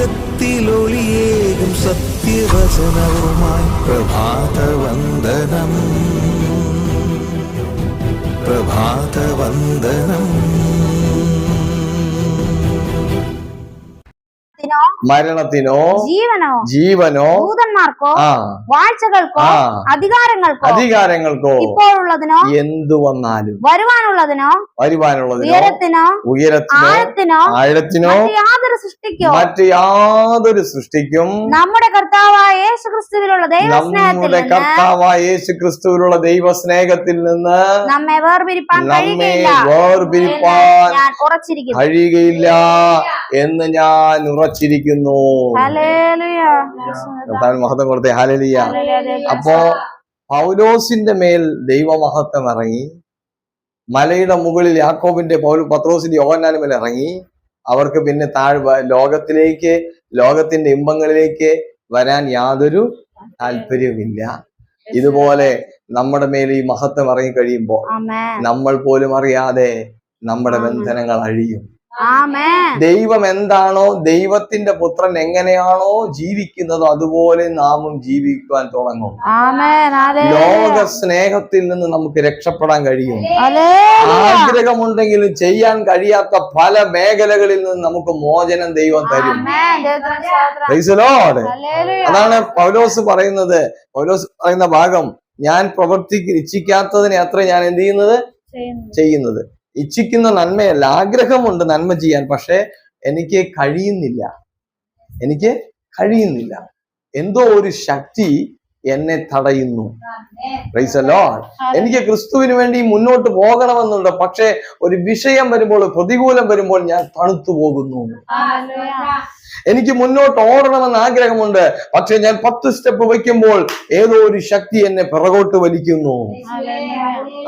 ലോകത്തിലൊളിയേകും സത്യവചനവുമായി പ്രഭാതവന്ദനം. പ്രഭാതവന്ദനം. മരണത്തിനോ ജീവനോ ജീവനോ ദൂതന്മാർക്കോ വാഴ്ചകൾക്കോ അധികാരങ്ങൾക്കോ അധികാരങ്ങൾക്കോ ഇപ്പോഴുള്ളതിനോ എന്തു വന്നാലും വരുവാനുള്ളതിനോ വരുവാനുള്ളതിനോ ഉയരത്തിനോ ഉയരത്തിനോ ആഴത്തിനോ യാതൊരു സൃഷ്ടിക്കോ മറ്റു യാതൊരു സൃഷ്ടിക്കും നമ്മുടെ കർത്താവായ യേശു ക്രിസ്തുവിലുള്ള നമ്മുടെ കർത്താവായ യേശു ക്രിസ്തുവിലുള്ള ദൈവസ്നേഹത്തിൽ നിന്ന് നമ്മെ വേർപിരിപ്പാൻ നമ്മെ വേർപിരിപ്പാൻ കഴിയുകയില്ല എന്ന് ഞാൻ ഉറച്ചിരിക്കുന്നു. കർത്താവിന് മഹത്വം കൊടുത്തേ. ഹാലലിയ അപ്പോ പൗലോസിന്റെ മേൽ ദൈവമഹത്വം ഇറങ്ങി മലയുടെ മുകളിൽ യാക്കോബിന്റെ പൗൽ പത്രോസിന്റെ യോഹന്നാന്റെ മേൽ ഇറങ്ങി അവർക്ക് പിന്നെ താഴ് ലോകത്തിലേക്ക് ലോകത്തിന്റെ ഇമ്പങ്ങളിലേക്ക് വരാൻ യാതൊരു താല്പര്യവുമില്ല. ഇതുപോലെ നമ്മുടെ മേൽ ഈ മഹത്വം ഇറങ്ങി കഴിയുമ്പോൾ നമ്മൾ പോലും അറിയാതെ നമ്മുടെ ബന്ധനങ്ങൾ അഴിയും. ദൈവം എന്താണോ ദൈവത്തിന്റെ പുത്രൻ എങ്ങനെയാണോ ജീവിക്കുന്നതോ അതുപോലെ നാമും ജീവിക്കുവാൻ തുടങ്ങും. ലോക സ്നേഹത്തിൽ നിന്ന് നമുക്ക് രക്ഷപ്പെടാൻ കഴിയും. ആഗ്രഹമുണ്ടെങ്കിലും ചെയ്യാൻ കഴിയാത്ത പല മേഖലകളിൽ നിന്ന് നമുക്ക് മോചനം ദൈവം തരും. അതാണ് പൗലോസ് പറയുന്നത്. പൗലോസ് പറയുന്ന ഭാഗം ഞാൻ പ്രവർത്തിക്ക് ഇച്ഛിക്കാത്തതിനെ അത്ര ഞാൻ എന്ത് ചെയ്യുന്നത്? ചെയ്യുന്നു. ചെയ്യുന്നത്. ഇച്ഛിക്കുന്ന നന്മയല്ല. ആഗ്രഹമുണ്ട് നന്മ ചെയ്യാൻ പക്ഷെ എനിക്ക് കഴിയുന്നില്ല. എനിക്ക് കഴിയുന്നില്ല. എന്തോ ഒരു ശക്തി എന്നെ തടയുന്നു. എനിക്ക് ക്രിസ്തുവിന് വേണ്ടി മുന്നോട്ട് പോകണമെന്നുണ്ട്. പക്ഷെ ഒരു വിഷയം വരുമ്പോൾ പ്രതികൂലം വരുമ്പോൾ ഞാൻ തണുത്തു പോകുന്നു. എനിക്ക് മുന്നോട്ട് ഓടണമെന്ന് ആഗ്രഹമുണ്ട്. പക്ഷെ ഞാൻ പത്ത് സ്റ്റെപ്പ് വയ്ക്കുമ്പോൾ ഏതോ ഒരു ശക്തി എന്നെ പിറകോട്ട് വലിക്കുന്നു.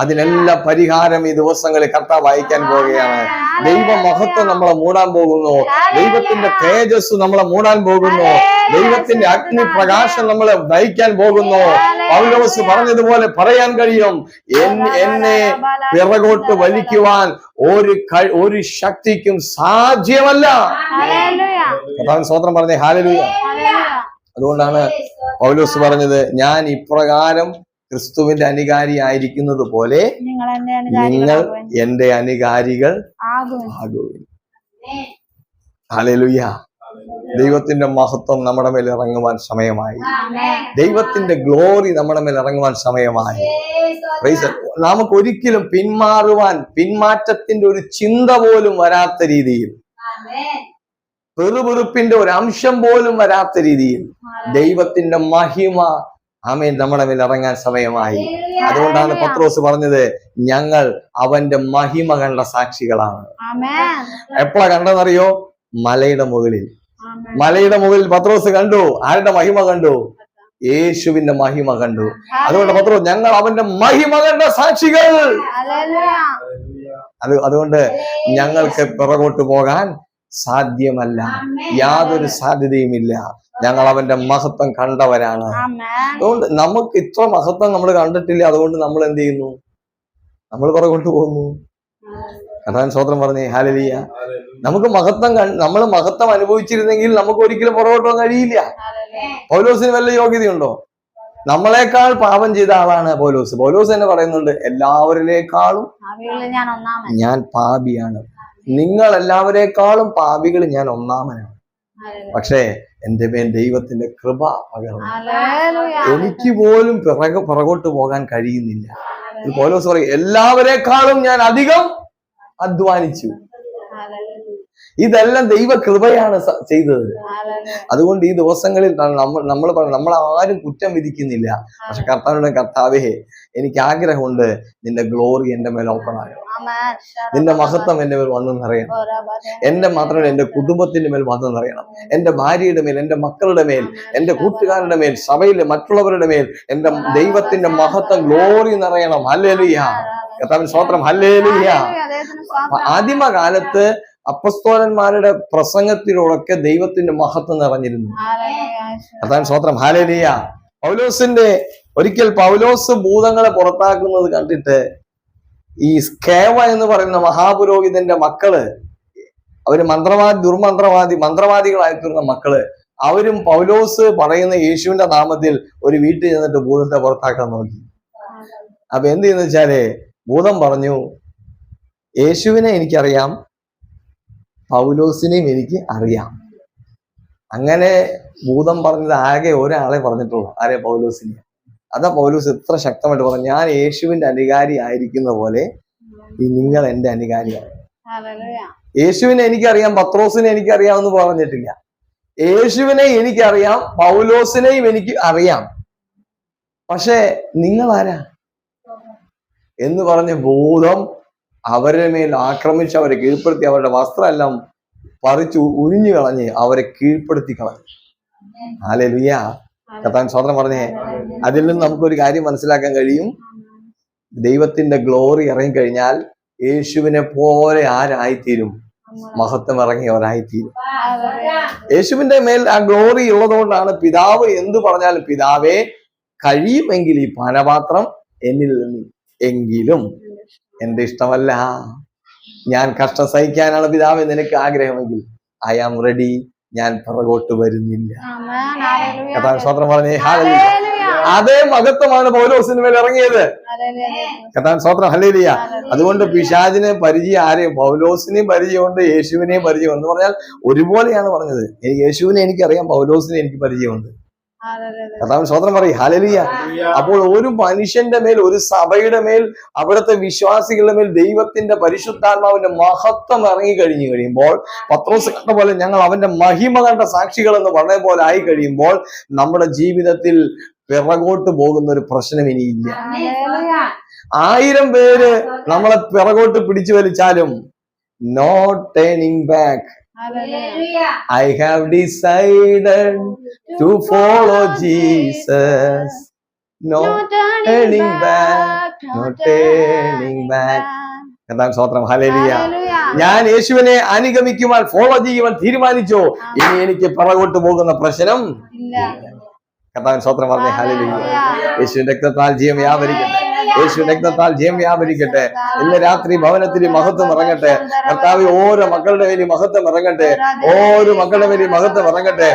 അതിനെല്ലാം പരിഹാരം ഈ ദിവസങ്ങളിൽ കർത്താവ് അയക്കാൻ പോവുകയാണ്. ദൈവ മഹത്വം നമ്മളെ മൂടാൻ പോകുന്നു. ദൈവത്തിന്റെ തേജസ് നമ്മളെ മൂടാൻ പോകുന്നു. ദൈവത്തിന്റെ അഗ്നി പ്രകാശം നമ്മളെ നയിക്കാൻ പോകുന്നു. പൗലോസ് പറഞ്ഞതുപോലെ പറയാൻ കഴിയും. എന്നെ പിറകോട്ട് വലിക്കുവാൻ ഒരു ഒരു ശക്തിക്കും സാധ്യമല്ല. കർത്താവിന് സ്വോത്രം പറഞ്ഞേ ഹാലലൂയ. അതുകൊണ്ടാണ് പൗലോസ് പറഞ്ഞത് ഞാൻ ഇപ്രകാരം ക്രിസ്തുവിന്റെ അനുകാരി ആയിരിക്കുന്നത് പോലെ നിങ്ങൾ എന്റെ അനുകാരികൾ ഹാലലൂയ ആകുവിൻ. ദൈവത്തിന്റെ മഹത്വം നമ്മുടെ മേൽ ഇറങ്ങുവാൻ സമയമായി. ദൈവത്തിന്റെ ഗ്ലോറി നമ്മുടെ മേൽ ഇറങ്ങുവാൻ സമയമായി. നമുക്ക് ഒരിക്കലും പിന്മാറുവാൻ പിന്മാറ്റത്തിന്റെ ഒരു ചിന്ത പോലും വരാത്ത രീതിയിൽ പെറുപെറുപ്പിന്റെ ഒരു അംശം പോലും വരാത്ത രീതിയിൽ ദൈവത്തിന്റെ മഹിമ ആമേൻ നമ്മുടെ മേൽ ഇറങ്ങാൻ സമയമായി. അതുകൊണ്ടാണ് പത്രോസ് പറഞ്ഞത് ഞങ്ങൾ അവന്റെ മഹിമ കണ്ട സാക്ഷികളാണ്. എപ്പോഴാ കണ്ടെന്നറിയോ മലയുടെ മുകളിൽ. മലയുടെ മുകളിൽ പത്രോസ് കണ്ടു. ആരുടെ മഹിമ കണ്ടു? യേശുവിന്റെ മഹിമ കണ്ടു. അതുകൊണ്ട് പത്രോസ് ഞങ്ങൾ അവന്റെ മഹിമ കണ്ട സാക്ഷികൾ. അത് അതുകൊണ്ട് ഞങ്ങൾക്ക് പിറകോട്ട് പോകാൻ സാധ്യമല്ല. യാതൊരു സാധ്യതയുമില്ല. ഞങ്ങൾ അവന്റെ മഹത്വം കണ്ടവരാണ്. അതുകൊണ്ട് നമുക്ക് ഇത്ര മഹത്വം നമ്മൾ കണ്ടിട്ടില്ല. അതുകൊണ്ട് നമ്മൾ എന്ത് ചെയ്യുന്നു? നമ്മൾ പുറകോട്ട് പോകുന്നു. കഥാൻ സ്വത്രം പറഞ്ഞേ. ഹാലലിയ നമുക്ക് മഹത്വം നമ്മൾ മഹത്വം അനുഭവിച്ചിരുന്നെങ്കിൽ നമുക്ക് ഒരിക്കലും പുറകോട്ട് പോകാൻ കഴിയില്ല. പൗലോസിന് വല്ല യോഗ്യതയുണ്ടോ? നമ്മളെക്കാൾ പാപം ചെയ്ത ആളാണ് പൗലോസ്. പൗലോസ് തന്നെ പറയുന്നുണ്ട് എല്ലാവരിലേക്കാളും ഞാൻ ഒന്നാമൻ. ഞാൻ പാപിയാണ്. നിങ്ങൾ എല്ലാവരെക്കാളും പാപികൾ ഞാൻ ഒന്നാമനാണ്. പക്ഷേ എന്റെ മേൽ ദൈവത്തിന്റെ കൃപ പകർന്നു. എനിക്ക് പോലും പിറകെ പുറകോട്ട് പോകാൻ കഴിയുന്നില്ല. പൗലോസ് പറയും എല്ലാവരെക്കാളും ഞാൻ അധികം അധ്വാനിച്ചു. ഇതെല്ലാം ദൈവ കൃപയാണ് ചെയ്തത്. അതുകൊണ്ട് ഈ ദിവസങ്ങളിൽ നമ്മൾ നമ്മൾ പറഞ്ഞു നമ്മൾ ആരും കുറ്റം വിധിക്കുന്നില്ല. പക്ഷെ കർത്താവിന്റെ കർത്താവേ എനിക്ക് ആഗ്രഹമുണ്ട് നിന്റെ ഗ്ലോറി എന്റെ മേൽ ഓപ്പൺ ആമേൻ. നിന്റെ മഹത്വം എന്റെ മേൽ വന്നു നിറയണം എന്റെ മാത്രമല്ല എന്റെ കുടുംബത്തിന്റെ മേൽ വന്നു നിറയണം എന്റെ ഭാര്യയുടെ മേൽ എന്റെ മക്കളുടെ മേൽ എന്റെ കൂട്ടുകാരുടെ മേൽ സഭയിലെ മറ്റുള്ളവരുടെ മേൽ എന്റെ ദൈവത്തിന്റെ മഹത്വം ഗ്ലോറി നിറയണം ഹല്ലേലൂയ കർത്താവിൻ സ്വത്രം ഹല്ലേലൂയ ഹല്ലേലൂയ. ദൈവത്തിന് സ്തോത്രം. ആദിമകാലത്ത് അപ്പസ്തോലന്മാരുടെ പ്രസംഗത്തിലൂടെ ദൈവത്തിന്റെ മഹത്വം നിറഞ്ഞിരുന്നു. അതാണ് സ്വത്രം ഹാലേലിയ പൗലോസിന്റെ ഒരിക്കൽ പൗലോസ് ഭൂതങ്ങളെ പുറത്താക്കുന്നത് കണ്ടിട്ട് ഈ സ്കേവ എന്ന് പറയുന്ന മഹാപുരോഹിതന്റെ മക്കൾ അവർ മന്ത്രവാദി ദുർമന്ത്രവാദി മന്ത്രവാദികളായിത്തീർന്ന മക്കൾ അവരും പൗലോസ് പറയുന്ന യേശുവിന്റെ നാമത്തിൽ ഒരു വീട്ടിൽ ചെന്നിട്ട് ഭൂതത്തെ പുറത്താക്കാൻ നോക്കി. അപ്പൊ എന്ത് ചെയ്യുന്ന വെച്ചാൽ ഭൂതം പറഞ്ഞു യേശുവിനെ എനിക്കറിയാം പൗലോസിനെയും എനിക്ക് അറിയാം. അങ്ങനെ ഭൂതം പറഞ്ഞത് ആകെ ഒരാളെ പറഞ്ഞിട്ടുള്ളൂ. ആരെ? പൗലോസിനെ അതാ പൗലോസ് ഇത്ര ശക്തമായിട്ട് പറഞ്ഞു ഞാൻ യേശുവിന്റെ അനുകാരി ആയിരിക്കുന്ന പോലെ നിങ്ങൾ എന്റെ അനുകാരിയാണ്. യേശുവിനെ എനിക്കറിയാം പത്രോസിനെ എനിക്കറിയാം എന്ന് പറഞ്ഞിട്ടില്ല. യേശുവിനെ എനിക്കറിയാം പൗലോസിനെയും എനിക്ക് അറിയാം. പക്ഷേ നിങ്ങൾ ആരാ? എന്ന് പറഞ്ഞ ബോധം അവരുടെ മേൽ ആക്രമിച്ച് അവരെ കീഴ്പ്പെടുത്തി അവരുടെ വസ്ത്രമെല്ലാം പറിച്ചു ഉരിഞ്ഞു കളഞ്ഞ് അവരെ കീഴ്പ്പെടുത്തി കളഞ്ഞു. ആലെ കത്താൻ സ്വതന്ത്രം പറഞ്ഞേ. അതിൽ നിന്ന് നമുക്കൊരു കാര്യം മനസ്സിലാക്കാൻ കഴിയും. ദൈവത്തിന്റെ ഗ്ലോറി ഇറങ്ങിക്കഴിഞ്ഞാൽ യേശുവിനെ പോലെ ആരായിത്തീരും? മഹത്വം ഇറങ്ങിയവരായിത്തീരും. യേശുവിന്റെ മേൽ ആ ഗ്ലോറി ഉള്ളതുകൊണ്ടാണ് പിതാവ് എന്തു പറഞ്ഞാലും പിതാവേ കഴിയുമെങ്കിൽ ഈ പാനപാത്രം എന്നിൽ നിന്ന് എങ്കിലും എന്റെ ഇഷ്ടമല്ല. ഞാൻ കഷ്ടം സഹിക്കാനാണ് പിതാവ് നിനക്ക് ആഗ്രഹമെങ്കിൽ. ഐ ആം റെഡി ഞാൻ പുറകോട്ട് വരുന്നില്ല. കഥാ പറഞ്ഞേ ഹാലി അതേ മഹത്വമാണ് പൗലോസിന് മേൽ ഇറങ്ങിയത്. കഥാൻ സ്വത്രം ഹല്ലേലിയ അതുകൊണ്ട് പിശാചിനെ പരിചയം ആരെയും പൗലോസിനെയും പരിചയമുണ്ട് യേശുവിനെയും പരിചയമുണ്ട് എന്ന് പറഞ്ഞാൽ ഒരുപോലെയാണ് പറഞ്ഞത്. യേശുവിനെ എനിക്കറിയാം പൗലോസിനെ എനിക്ക് പരിചയമുണ്ട്. Hallelujah. സ്വതന്ത്രം പറയും ഹലലിയ അപ്പോൾ ഒരു മനുഷ്യന്റെ മേൽ ഒരു സഭയുടെ മേൽ അവിടുത്തെ വിശ്വാസികളുടെ മേൽ ദൈവത്തിന്റെ പരിശുദ്ധാത്മാവിന്റെ മഹത്വം ഇറങ്ങി കഴിഞ്ഞു കഴിയുമ്പോൾ പത്രോസ് കണ്ട പോലെ ഞങ്ങൾ അവന്റെ മഹിമ കണ്ട സാക്ഷികൾ എന്ന് പറഞ്ഞ പോലെ ആയി കഴിയുമ്പോൾ നമ്മുടെ ജീവിതത്തിൽ പിറകോട്ട് പോകുന്ന ഒരു പ്രശ്നം ഇനിയില്ല. ആയിരം പേര് നമ്മളെ പിറകോട്ട് പിടിച്ചു വലിച്ചാലും no turning back Hallelujah. have decided to follow Jesus. No turning back. No turning back. എന്താ സ്വത്രം ഹലേലിയ ഞാൻ യേശുവിനെ അനുഗമിക്കുവാൻ ഫോളോ ചെയ്യുവാൻ തീരുമാനിച്ചു? ഇനി എനിക്ക് പിറകോട്ട് പോകുന്ന പ്രശ്നം കഥാൻ സ്വോത്രം പറഞ്ഞ. ഹലേലിയ. യേശുവിന്റെ രക്തത്താൽ ജീവൻ വ്യാപരിക്കട്ടെ. യേശുവിന്റെ രക്തത്താൽ ജയം വ്യാപരിക്കട്ടെ ഇന്ന് രാത്രി ഭവനത്തിൽ മഹത്വം ഇറങ്ങട്ടെ. കർത്താവ് ഓരോ മക്കളുടെ മേലിൽ മഹത്വം ഇറങ്ങട്ടെ. ഓരോ മക്കളുടെ മേലിൽ മഹത്വം ഇറങ്ങട്ടെ.